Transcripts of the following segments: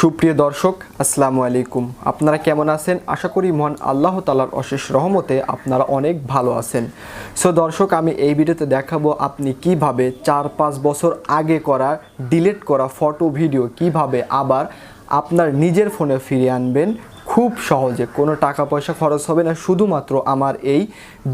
সুপ্রিয় দর্শক, আসসালামু আলাইকুম। আপনারা কেমন আছেন? আশা করি মহান আল্লাহ তালার অশেষ রহমতে আপনারা অনেক ভালো আছেন। সো দর্শক, আমি এই ভিডিওতে দেখাবো আপনি কীভাবে চার পাঁচ বছর আগে করা, ডিলিট করা ফটো ভিডিও কীভাবে আবার আপনার নিজের ফোনে ফিরিয়ে আনবেন খুব সহজে, কোনো টাকা পয়সা খরচ হবে না। শুধুমাত্র আমার এই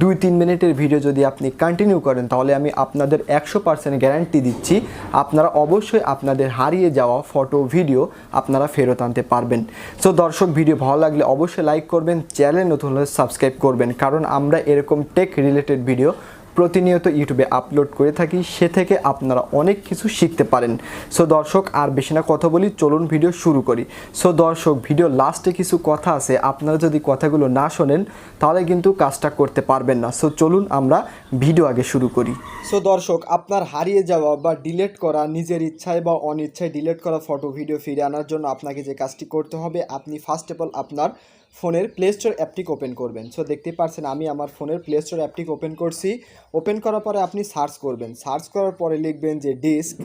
দুই তিন মিনিটের ভিডিও যদি আপনি কন্টিনিউ করেন, তাহলে আমি আপনাদের একশো পার্সেন্ট গ্যারান্টি দিচ্ছি, আপনারা অবশ্যই আপনাদের হারিয়ে যাওয়া ফটো ভিডিও আপনারা ফেরত আনতে পারবেন। সো দর্শক ভিডিও ভালো লাগলে অবশ্যই লাইক করবেন চ্যানেল নতুন হলে সাবস্ক্রাইব করবেন, কারণ আমরা এরকম টেক রিলেটেড ভিডিও প্রতিনিয়ত ইউটিউবে আপলোড করে থাকি, সে থেকে আপনারা অনেক কিছু শিখতে পারেন। সো দর্শক, আর বেশি না কথা বলি, চলুন ভিডিও শুরু করি। সো দর্শক ভিডিও লাস্টে কিছু কথা আছে। আপনারা যদি কথাগুলো না শোনেন, তাহলে কিন্তু কাজটা করতে পারবেন না। সো চলুন আমরা ভিডিও আগে শুরু করি। সো দর্শক, আপনার হারিয়ে যাওয়া বা ডিলেট করা, নিজের ইচ্ছায় বা অনিচ্ছায় ডিলেট করা ফটো ভিডিও ফিরে আনার জন্য আপনাকে যে কাজটি করতে হবে, আপনি ফার্স্ট অফ অল আপনার ফোনের প্লে স্টোর অ্যাপটিকে ওপেন করবেন। সো দেখতে পাচ্ছেন আমি আমার ফোনের প্লে স্টোর অ্যাপটি ওপেন করছি। ওপেন করার পরে আপনি সার্চ করবেন। সার্চ করার পরে লিখবেন যে ডিস্ক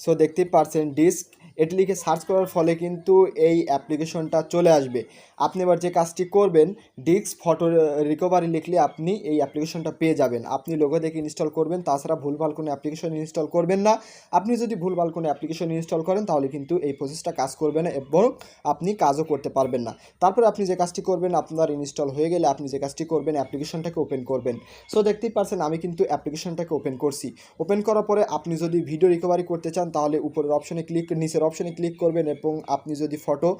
সো দেখতে পাচ্ছেন ডিস্ক এটি লিখে সার্চ করার ফলে কিন্তু এই অ্যাপ্লিকেশনটা চলে আসবে। আপনি এবার যে কাজটি করবেন, ডিস্ক ফটো রিকভারি লিখলে আপনি এই অ্যাপ্লিকেশনটা পেয়ে যাবেন। আপনি লোগো দেখে ইনস্টল করবেন, তাছাড়া ভুলভাল কোনো অ্যাপ্লিকেশন ইনস্টল করবেন না। আপনি যদি ভুলভাল কোনো অ্যাপ্লিকেশন ইনস্টল করেন, তাহলে কিন্তু এই প্রসেসটা কাজ করবে না এবং আপনি কাজও করতে পারবেন না। তারপর আপনি যে কাজটি করবেন, আপনার ইনস্টল হয়ে গেলে আপনি যে কাজটি করবেন, অ্যাপ্লিকেশনটাকে ওপেন করবেন। সো দেখতেই পারছেন, আমি কিন্তু অ্যাপ্লিকেশনটাকে ওপেন করছি। ওপেন করার পরে আপনি যদি ভিডিও রিকভারি করতে চান, তাহলে উপরের অপশনে ক্লিক নিচের অপশনে ক্লিক করবেন এবং আপনি যদি ফটো,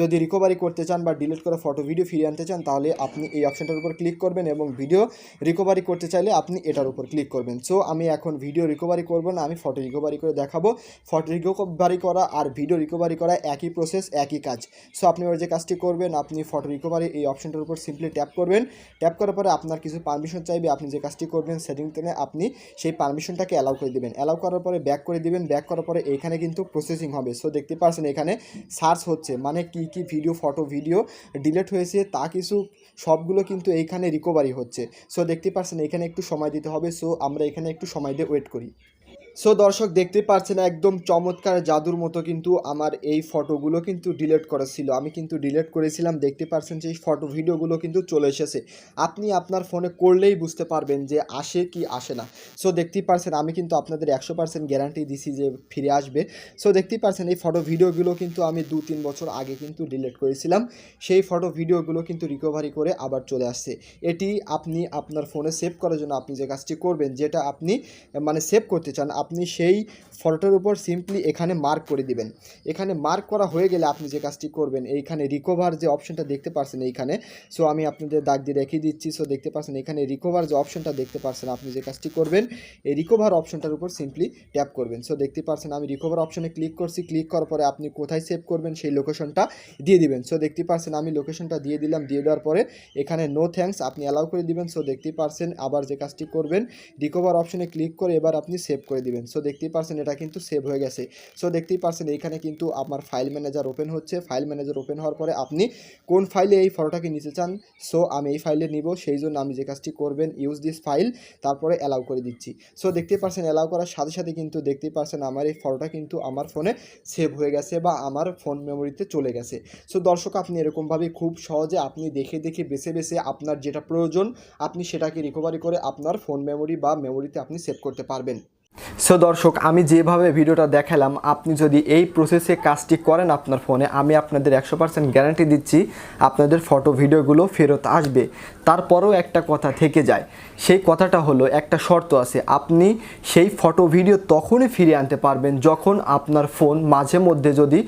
যদি রিকভারি করতে চান বা ডিলিট করা ফটো ভিডিও ফিরিয়ে আনতে চান, তাহলে আপনি এই অপশনটার উপর ক্লিক করবেন এবং ভিডিও রিকভারি করতে চাইলে আপনি এটার উপর ক্লিক করবেন। সো আমি এখন ভিডিও রিকভারি করব না, আমি ফটো রিকভারি করে দেখাবো। ফটো রিকভারি করা আর ভিডিও রিকভারি করা একই প্রসেস একই কাজ। সো আপনি এবার যে কাজটি করবেন, আপনি ফটো রিকভারি এই অপশনটার উপর সিম্পলি ট্যাপ করবেন। ট্যাপ করার পরে আপনার কিছু পারমিশন চাইবে, আপনি যে কাজটি করবেন সেটিং থেকে আপনি সেই পারমিশনটাকে অ্যালাউ করে দিবেন। অ্যালাউ করার পরে ব্যাক করে দিবেন। ব্যাক করার পরে এখানে কিন্তু প্রসেসিং হবে। সো দেখতে পাচ্ছেন এখানে সার্চ হচ্ছে। মানে কি কি ভিডিও ফটো ভিডিও ডিলিট হয়েছে, তা কিছু সবগুলো কিন্তু এইখানে রিকভারি হচ্ছে। সো দেখতে পাচ্ছেন এখানে একটু সময় দিতে হবে। সো আমরা এখানে একটু সময় দিয়ে ওয়েট করি। সো দর্শক, দেখতে পাচ্ছেন একদম চমৎকার জাদুর মতো কিন্তু আমার এই ফটোগুলো কিন্তু ডিলিট করা ছিল। আমি কিন্তু ডিলেট করেছিলাম, দেখতে পাচ্ছেন যে এই ফটো ভিডিওগুলো কিন্তু চলে এসেছে। আপনি আপনার ফোনে করলেই বুঝতে পারবেন যে আসে কি আসে না। সো দেখতেই পারছেন আমি কিন্তু আপনাদের একশো পার্সেন্ট গ্যারান্টি দিছি যে ফিরে আসবে। সো দেখতেই পারছেন এই ফটো ভিডিওগুলো কিন্তু আমি দু তিন বছর আগে কিন্তু ডিলেট করেছিলাম। সেই ফটো ভিডিওগুলো কিন্তু রিকভারি করে আবার চলে আসছে। এটি আপনি আপনার ফোনে সেভ করার জন্য আপনি যে কাজটি করবেন, যেটা আপনি মানে সেভ করতে চান আপনি সেই ফটোটার উপর সিম্পলি এখানে মার্ক করে দিবেন। এখানে মার্ক করা হয়ে গেলে আপনি যে কাজটি করবেন, এইখানে রিকভার যে অপশনটা দেখতে পারছেন এইখানে সো আমি আপনাদের দাগ দিয়ে রেখে দিচ্ছি সো দেখতে পাচ্ছেন এখানে রিকভার যে অপশনটা দেখতে পাচ্ছেন আপনি যে কাজটি করবেন, এই রিকভার অপশনটার উপর সিম্পলি ট্যাপ করবেন। সো দেখতে পাচ্ছেন আমি রিকভার অপশনে ক্লিক করছি ক্লিক করার পরে আপনি কোথায় সেভ করবেন সেই লোকেশনটা দিয়ে দিবেন। সো দেখতে পাচ্ছেন আমি লোকেশনটা দিয়ে দিলাম, দিয়ে দেওয়ার পরে এখানে নো থ্যাঙ্কস আপনি অ্যালাউ করে দিবেন। সো দেখতে পারছেন আবার যে কাজটি করবেন রিকভার অপশনে ক্লিক করে এবার আপনি সেভ করে দিবেন। সো দেখতেই পারছেন এটা কিন্তু সেভ হয়ে গেছে। সো দেখতেই পারছেন এইখানে কিন্তু আমার ফাইল ম্যানেজার ওপেন হচ্ছে। ফাইল ম্যানেজার ওপেন হওয়ার পরে আপনি কোন ফাইলে এই ফটোটাকে নিতে চান? সো আমি এই ফাইলে নিব। সেই জন্য আমি যে কাজটি করবেন ইউজ দিস ফাইল তারপরে অ্যালাউ করে দিচ্ছি। সো দেখতেই পারছেন অ্যালাউ করার সাথে সাথে কিন্তু দেখতেই পারছেন আমার এই ফটোটা কিন্তু আমার ফোনে সেভ হয়ে গেছে বা আমার ফোন মেমোরিতে চলে গেছে। সো দর্শক, আপনি এরকমভাবে খুব সহজে আপনি দেখে দেখে বেছে বেছে আপনার যেটা প্রয়োজন, আপনি সেটাকে রিকভারি করে আপনার ফোন মেমোরি বা মেমোরিতে আপনি সেভ করতে পারবেন। সো দর্শক, আমি যেভাবে ভিডিওটা দেখালাম, আপনি যদি এই প্রসেসে কাজটি করেন আপনার ফোনে আমি আপনাদের একশো পার্সেন্ট গ্যারান্টি দিচ্ছি, আপনাদের ফটো ভিডিওগুলো ফেরত আসবে। তারপরেও একটা কথা থেকে যায়। সেই কথাটা হলো, একটা শর্ত আছে। আপনি সেই ফটো ভিডিও তখনই ফিরিয়ে আনতে পারবেন যখন আপনার ফোন মাঝে মধ্যে যদি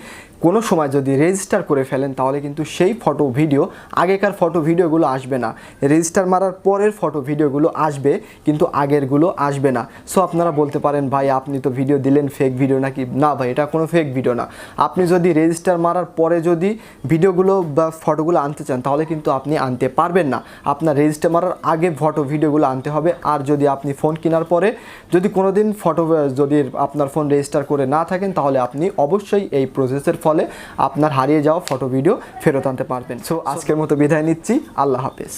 কোনো সময় যদি রেজিস্টার করে ফেলেন, তাহলে কিন্তু সেই ফটো ভিডিও আগেকার ফটো ভিডিওগুলো আসবে না। রেজিস্টার মারার পরের ফটো ভিডিওগুলো আসবে, কিন্তু আগেরগুলো আসবে না। সো আপনারা বলতে পারেন, ভাই, আপনি তো ভিডিও দিলেন ফেক ভিডিও নাকি? না, ভাই, এটা কোনো ফেক ভিডিও না। আপনি যদি রেজিস্টার মারার পরে যদি ভিডিওগুলো বা ফটোগুলো আনতে চান, তাহলে কিন্তু আপনি আনতে পারবেন না। আপনার রেজিস্টার মারার আগে ফটো ভিডিওগুলো আনতে হবে। আর যদি আপনি ফোন কেনার পরে যদি কোনো দিন ফটো যদি আপনার ফোন রেজিস্টার করে না থাকেন, তাহলে আপনি অবশ্যই এই প্রসেসের ফলে আপনার হারিয়ে যাওয়া ফটো ভিডিও ফেরত আনতে পারবেন। সো আজকের মতো বিদায় নিচ্ছি। আল্লাহ হাফেজ।